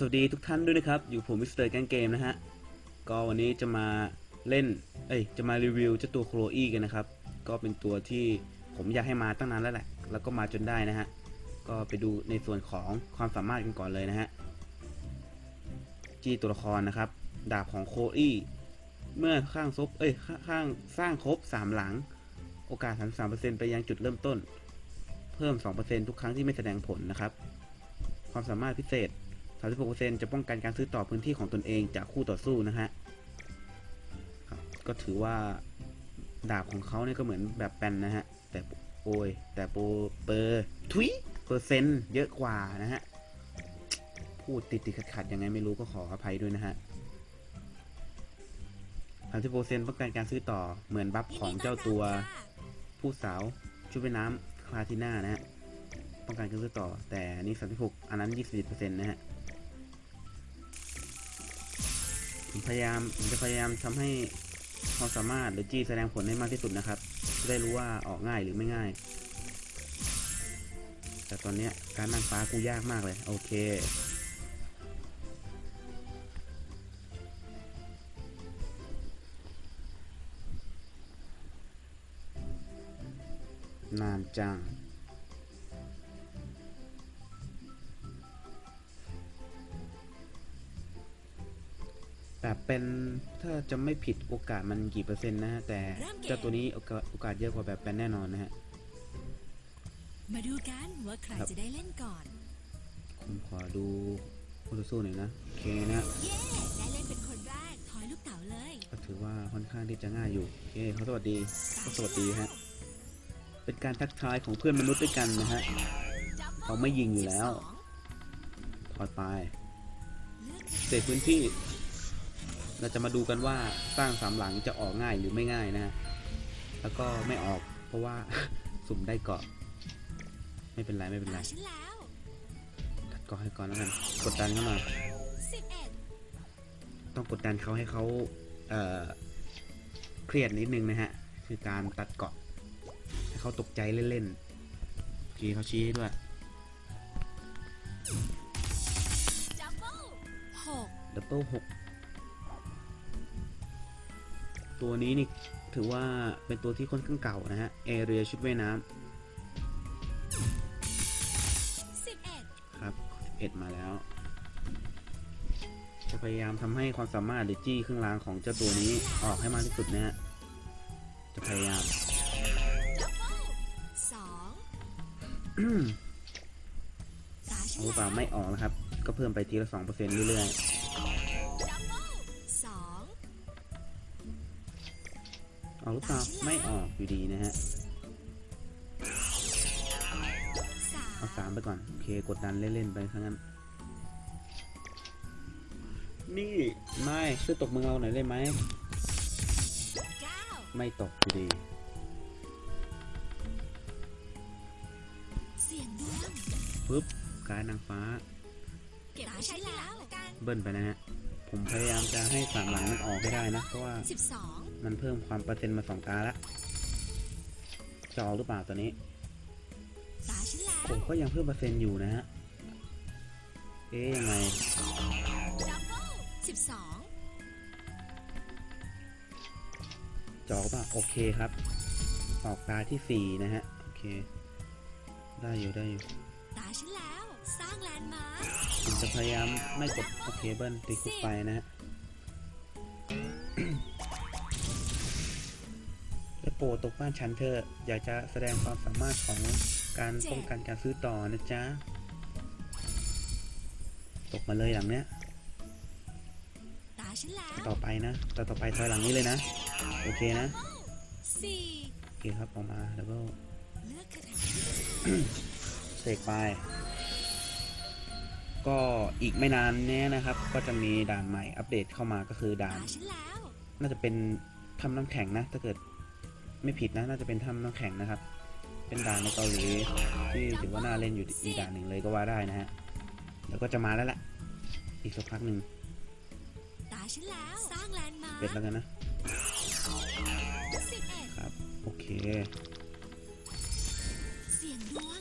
สวัสดีทุกท่านด้วยนะครับ อยู่ผมมิสเตอร์แกงเกมนะฮะ ก็วันนี้จะมาเล่น เอ้ย จะมารีวิวเจ้าตัวโคลอีกันนะครับ ก็เป็นตัวที่ผมอยากให้มาตั้งนานแล้วแหละ แล้วก็มาจนได้นะฮะ ก็ไปดูในส่วนของความสามารถกันก่อนเลยนะฮะ จีตัวละครนะครับ ดาบของโคลอีเมื่อข้างซบ เอ้ยข้างข้างสร้างครบ 3 หลัง โอกาส 33%ไปยังจุดเริ่มต้น เพิ่ม 2%ทุกครั้งที่ไม่แสดงผลนะครับ ความสามารถพิเศษ 36%จะป้องกันการซื้อต่อพื้นที่ของตนเองจากคู่ต่อสู้นะฮะก็ถือว่าดาบของเขาเนี่ยก็เหมือนแบบแปนนะฮะ แต่โอ้ยแต่โปรเปอร์ทุยเปอร์เซ็นต์เยอะกว่านะฮะ พูดติดติดขัดขัดๆยังไงไม่รู้ก็ขออภัยด้วยนะฮะ30%ป้องกันการซื้อต่อเหมือนบัฟของเจ้าตัวผู้สาวชุดว่ายน้ำคลาติน่านะฮะป้องกันการซื้อต่อ แต่อันนี้36อันนั้น20%นะฮะ ผมพยายามผมจะพยายามทำให้ความสามารถหรือจี้แสดงผลให้มากที่สุดนะครับจะได้รู้ว่าออกง่ายหรือไม่ง่าย แต่ตอนเนี้ยการนั่งฟ้ากูยากมากเลย โอเค นานจัง เป็นถ้าจะไม่ผิดโอกาสมันกี่เปอร์เซ็นต์นะฮะ แต่เจ้าตัวนี้โอกาสโอกาสเยอะกว่าแบบเป็นแน่นอนนะฮะ มาดูกันว่าใครครับจะได้เล่นก่อนผมขอดูคู่ต่อสู้หน่อยนะโอเคนะฮะเย้ได้เล่นเป็นคนแรกถอยลูกเต๋าเลยก็ถือว่าค่อนข้างที่จะง่ายอยู่โอเคเขาสวัสดีก็สวัสดีฮะเป็นการทักทายของเพื่อนมนุษย์ด้วยกันนะฮะเขาไม่ยิงอยู่แล้วถอดไปเลือกเศษพื้นที่ เราจะมาดูกันว่าสร้างสามหลังจะออกง่ายหรือไม่ง่ายนะฮะแล้วก็ไม่ออกเพราะว่าสุ่มได้เกาะ ไม่เป็นไรไม่เป็นไรตาฉันแล้วตัดเกาะให้ก่อนแล้วกันกดดันเขาหน่อยสิบเอ็ดต้องกดดันเขาให้เขาเอ่อเครียดนิดนึงนะฮะ คือการตัดเกาะให้เขาตกใจเล่นๆโอเคเขาชี้ให้ด้วยจัมโบ้หกดับเบิลหก ตัวนี้นี่ถือว่าเป็นตัวที่ค่อนข้างเก่านะฮะเอเรียชุดว่ายน้สิบเอ็ดำครับเอ็ดมาแล้ว จะพยายามทำให้ความสามารถหรือจี้เครื่องรางของเจ้าตัวนี้ออกให้มากที่สุดนะฮะจะพยายามจัมโบ้สองตาฉันเอาหรือเปแล้ล่าวไม่ออกนะครับ ก็เพิ่มไปทีละสองเปอร์เซ็นต์เรื่อยจั ๆเอาหรือเปล่าไม่ออกอยู่ดีนะฮะสามเอาสามไปก่อน โอเค กดดันเล่น ๆ ไปทั้งนั้น นี่ไม่ช่วยตกมือเราหน่อยได้ไหมเก้าไม่ตกอยู่ดีเสียงดวงปึ๊บกลายนางฟ้าเก็บไว้ใช้ทีหลังละกันเบิ้ลไปนะฮะ ผมพยายามจะให้สามหลังมันออกให้ได้นะ เพราะว่าสิบสอง มันเพิ่มความเปอร์เซ็นต์มาสองตาละจะออกหรือเปล่าตัวนี้ตาฉันแล้วผมก็ยังเพิ่มเปอร์เซ็นต์อยู่นะฮะ เอ๊ยยังไงจอกป่ะโอเคครับ ออกตาที่สี่นะฮะ โอเค ได้อยู่ได้อยู่ตาฉันแล้ว สร้างแลนด์มาร์คผมจะพยายามไม่กดโอเคเบิ้ลตีคุกไปนะฮะ รดตกบ้านฉันเถอะ อยากจะแสดงความสามารถของการป้องกันการซื้อต่อนะจ๊ะ ตกมาเลยหลังเนี้ยตาฉันแล้วต่อไปนะต่อต่อไปถอยหลังนี้เลยนะ โอเคนะสี่โอเคครับออกมาแล้วก็เลือกคาถาเสกไป ก็อีกไม่นานเนี้ยนะครับ ก็จะมีด่านใหม่อัปเดตเข้ามาก็คือด่าตานฉันแล้วน่าจะเป็นถ้ำน้ำแข็งนะ ถ้าเกิด ไม่ผิดนะ น่าจะเป็นถ้ำน้ำแข็งนะครับ เป็นด่านในเกาหลีที่ถือว่าน่าเล่นอยู่อีกด่านหนึ่งเลยก็ว่าได้นะฮะเดี๋ยวก็จะมาแล้วแหละ อีกสักพักหนึ่งตาฉันแล้ว สร้างแลนด์มาร์เป็ดคแล้วกันนะสิบเอ็ดครับ โอเค เสียงดวง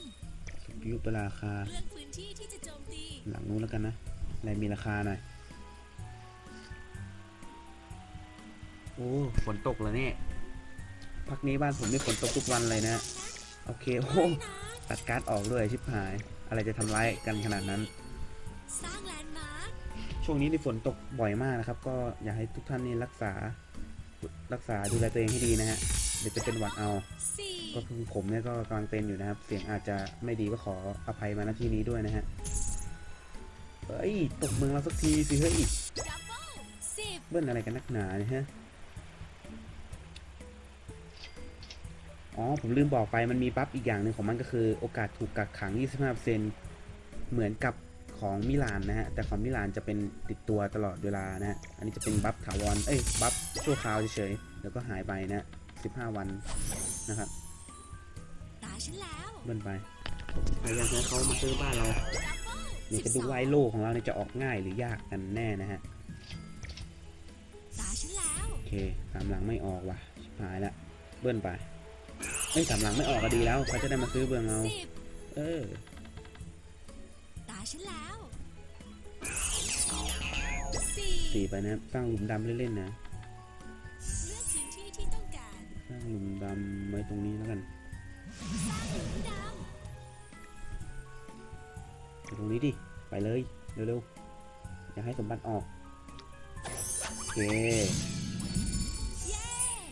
สุริยุปราคาเลือกพื้นที่ที่จะโจมตี หลังนู้นแล้วกันนะสอะไรมีราคาหน่อยโอ้ฝนตกแล้วเนี่ย พักนี้บ้านผมนี่ฝนตกทุกวันเลยนะ โอเค โอ้โหตัดการ์ดออกด้วยชิบหาย อะไรจะทำร้ายกันขนาดนั้นสร้างแลนด์มาร์คช่วงนี้นี่ฝนตกบ่อยมากนะครับ ก็อยากให้ทุกท่านนี่รักษา รักษาดูแลตัวเองให้ดีนะฮะ เดี๋ยวจะเป็นหวัดเอาสี่ก็คือผมเนี่ยก็กำลังเป็นอยู่นะครับ เสียงอาจจะไม่ดีก็ขออภัยมาณที่นี้ด้วยนะฮะ เฮ้ย ตกเมืองเราสักทีสิเฮ้ยดับเบิลสิบเบิ้ลอะไรกันนักหนาเนี่ยฮะ อ๋อ ผมลืมบอกไปมันมีบัฟอีกอย่างหนึ่งของมันก็คือโอกาสถูกกักขัง 25%เหมือนกับของมิลานนะฮะ แต่ของมิลานจะเป็นติดตัวตลอดเวลานะฮะ อันนี้จะเป็นบัฟถาวร เอ้ย บัฟชั่วคราวเฉยๆ แล้วก็หายไปนะ 15 วันนะครับตาฉันแล้วเบิ้ลไปพยายามให้เขามาซื้อบ้านเราดับเบิลนี่จะดูว่าไอ้โลของเราเนี่ยจะออกง่ายหรือยากกันแน่นะฮะตาฉันแล้วโอเคสามหลังไม่ออกว่ะชิบหายละ เบิ้ลไป เอ้ยสามหลังไม่ออกก็ดีแล้วเขาจะได้มาซื้อเบืองเราสิบเออ ตาฉันแล้วสี่สี่ไปนะครับสร้างหลุมดำเล่นๆนะ เลือกพื้นที่ที่ต้องการสร้างหลุมดำไว้ตรงนี้แล้วกันสร้างหลุมดไปตรงนี้ดิ ไปเลย เร็วๆ อย่าให้สมบัติออก โอเคำเย้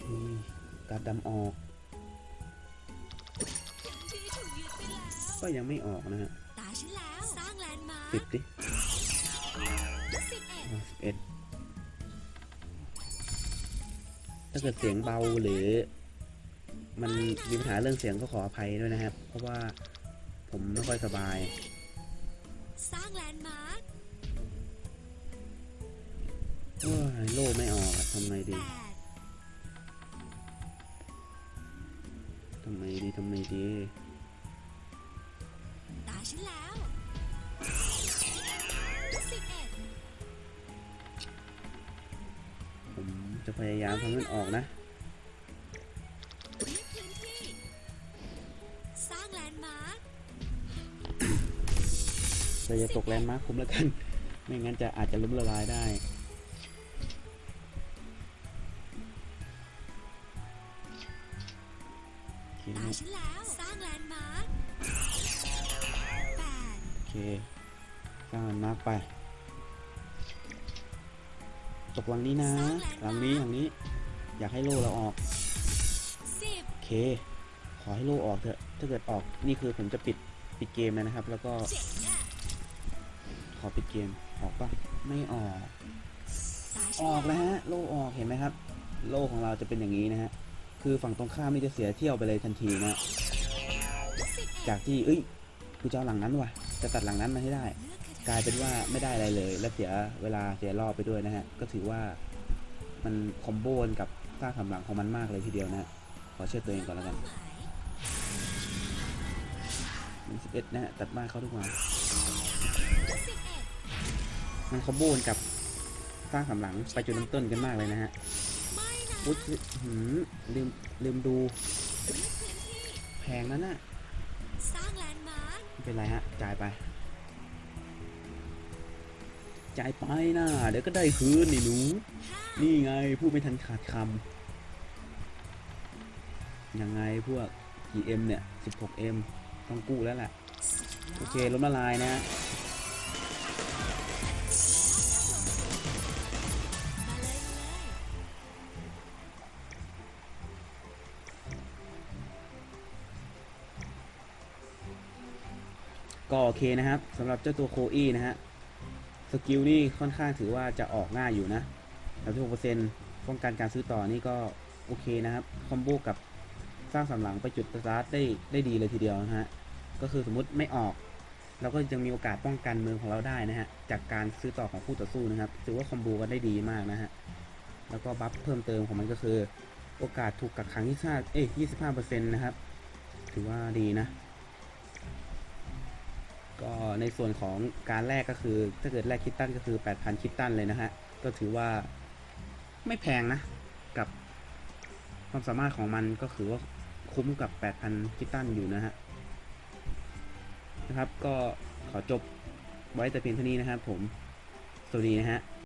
นี่การดดำออก ก็ยังไม่ออกนะฮะตาฉันแล้วสร้างแลนด์มาร์สิบคดิสิบเอ็ดสิบเอ็ดถ้าเกิดเสียงเบาหรือ มันมีปัญหาเรื่องเสียงก็ขออภัยด้วยนะครับ เพราะว่าผมไม่ค่อยสบาย สร้างแลนด์มาร์คโอ้ยโล่ไม่ออกอะทำไงแปดีดทำไงดีทำไงดีตา ฉันแล้วสิบเอ็ดผมจะพยายามทำให้มันออกนะ ยึดพื้นที่ สร้างแลนด์มาร์คแต่อย่าตกแลนด์มาร์คคุมแล้วกัน ไม่งั้นจะอาจจะล้มละลายได้ โอเคตาฉันแล้ว สร้างแลนด์มาร์คแปดโอ เคสร้างแลนด์มาร์คไป ตกหลังนี้นะหลังนี้อย่างนี้ อยากให้โลเราออกโอเค ขอให้โลออกเถอะ ถ้าเกิดออกนี่คือผมจะปิดปิดเกมนะครับ แล้วก็ ขอปิดเกมออกปะไม่ออก ออกแล้วฮะโลออกเห็นไหมครับ โลของเราจะเป็นอย่างนี้นะฮะคือฝั่งตรงข้ามนี่จะเสียเที่ยวไปเลยทันทีนะ จากที่เอ้ยกูจะเอาหลังนั้นว่ะ จะตัดหลังนั้นมาให้ได้ กลายเป็นว่าไม่ได้อะไรเลย และเสียเวลาเสียรอบไปด้วยนะฮะ ก็ถือว่ามันคอมโบนกับสร้างสำหลังของมันมากเลยทีเดียวนะฮะขอเชื่อตัวเองก่อนแล้วกันมันสิบเอ็ดนะฮะตัดบ้านเขาทุกวันมันคอมโบนกับสร้างสำหลังไปจุดเริ่มต้นกันมากเลยนะฮะอุ๊ยหืมลืมลืมดู แพงนั่นน่ะ สร้างแลนด์มาร์ค ไม่เป็นไรฮะ จ่ายไป จ่ายไปนะเดี๋ยวก็ได้คืนนี่หนู นี่ไงพูดไม่ทันขาดคำยังไงพวกกี่เนี่ย 16M ต้องกู้แล้วแหละ โอเคล้มละลายนะ ก็โอเคนะครับสำหรับเจ้าตัวโคอี้นะฮะสกิลนี่ค่อนข้างถือว่าจะออกง่ายอยู่นะ36%ป้องกันการซื้อต่อนี่ก็โอเคนะครับ คอมโบกับสร้างสำหลังไปจุดสตาร์ทได้ได้ดีเลยทีเดียวนะฮะ ก็คือสมมติไม่ออกเราก็ยังมีโอกาสป้องกันเมืองของเราได้นะฮะ จากการซื้อต่อของคู่ต่อสู้นะครับถือว่าคอมโบกันได้ดีมากนะฮะ แล้วก็บัฟเพิ่มเติมของมันก็คือ โอกาสถูกกักขังที่าเอ้ย25%นะครับ ถือว่าดีนะ ก็ในส่วนของการแลกก็คือ ถ้าเกิดแลกคิตตันก็คือ 8,000คิตตันเลยนะฮะ ก็ถือว่าไม่แพงนะ กับความสามารถของมันก็คือว่าคุ้มกับ 8,000คิตตันอยู่นะฮะนะครับ ก็ขอจบไว้แต่เพียงเท่านี้นะครับผม สวัสดีนะฮะ